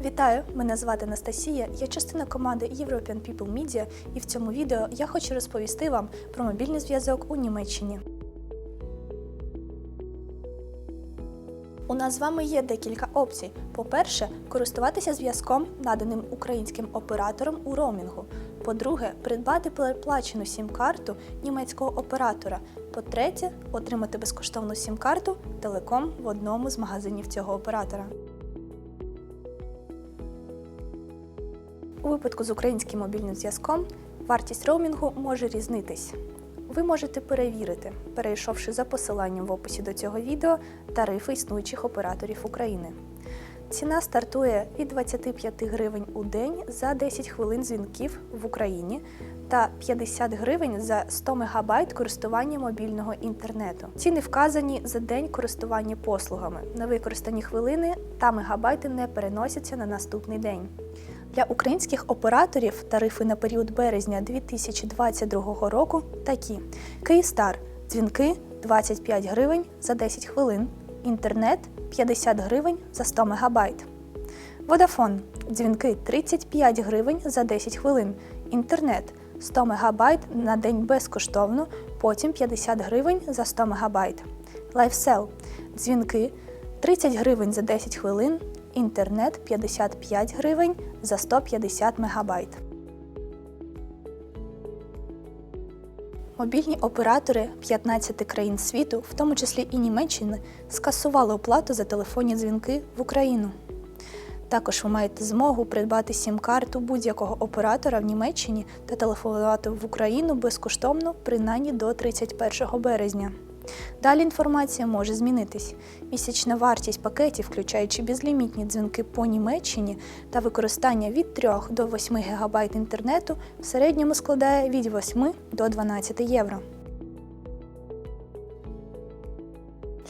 Вітаю! Мене звати Анастасія. Я частина команди European People Media, і в цьому відео я хочу розповісти вам про мобільний зв'язок у Німеччині. У нас з вами є декілька опцій. По-перше, користуватися зв'язком, наданим українським оператором у роумінгу. По-друге, придбати переплачену сім-карту німецького оператора. По-третє, отримати безкоштовну сім-карту телеком в одному з магазинів цього оператора. У випадку з українським мобільним зв'язком вартість роумінгу може різнитись. Ви можете перевірити, перейшовши за посиланням в описі до цього відео тарифи існуючих операторів України. Ціна стартує від 25 гривень у день за 10 хвилин дзвінків в Україні та 50 гривень за 100 МБ користування мобільного інтернету. Ціни вказані за день користування послугами. Невикористані хвилини та мегабайти не переносяться на наступний день. Для українських операторів тарифи на період березня 2022 року такі: Київстар дзвінки 25 гривень за 10 хвилин, інтернет 50 гривень за 100 МБ. Водафон дзвінки 35 гривень за 10 хвилин, інтернет 100 МБ на день безкоштовно, потім 50 гривень за 100 МБ. Лайфсел дзвінки 30 гривень за 10 хвилин, інтернет 55 гривень за 150 МБ. Мобільні оператори 15 країн світу, в тому числі і Німеччини, скасували оплату за телефонні дзвінки в Україну. Також ви маєте змогу придбати сім-карту будь-якого оператора в Німеччині та телефонувати в Україну безкоштовно принаймні до 31 березня. Далі інформація може змінитись. Місячна вартість пакетів, включаючи безлімітні дзвінки по Німеччині та використання від 3 до 8 ГБ інтернету, в середньому складає від 8 до 12 євро.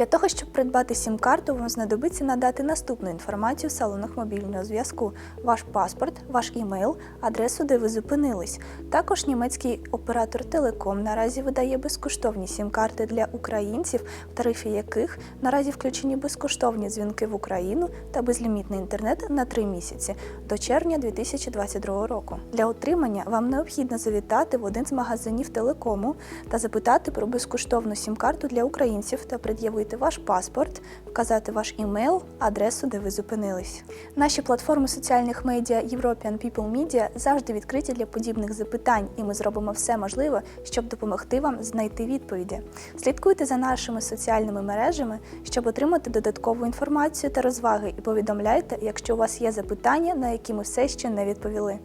Для того, щоб придбати сім-карту, вам знадобиться надати наступну інформацію в салонах мобільного зв'язку: ваш паспорт, ваш імейл, адресу, де ви зупинились. Також німецький оператор Телеком наразі видає безкоштовні сім-карти для українців, в тарифі яких наразі включені безкоштовні дзвінки в Україну та безлімітний інтернет на 3 місяці до червня 2022 року. Для отримання вам необхідно завітати в один з магазинів телекому та запитати про безкоштовну сім-карту для українців та пред'явити ваш паспорт, вказати ваш імейл, адресу, де ви зупинились. Наші платформи соціальних медіа European People Media завжди відкриті для подібних запитань, і ми зробимо все можливе, щоб допомогти вам знайти відповіді. Слідкуйте за нашими соціальними мережами, щоб отримати додаткову інформацію та розваги, і повідомляйте, якщо у вас є запитання, на які ми все ще не відповіли.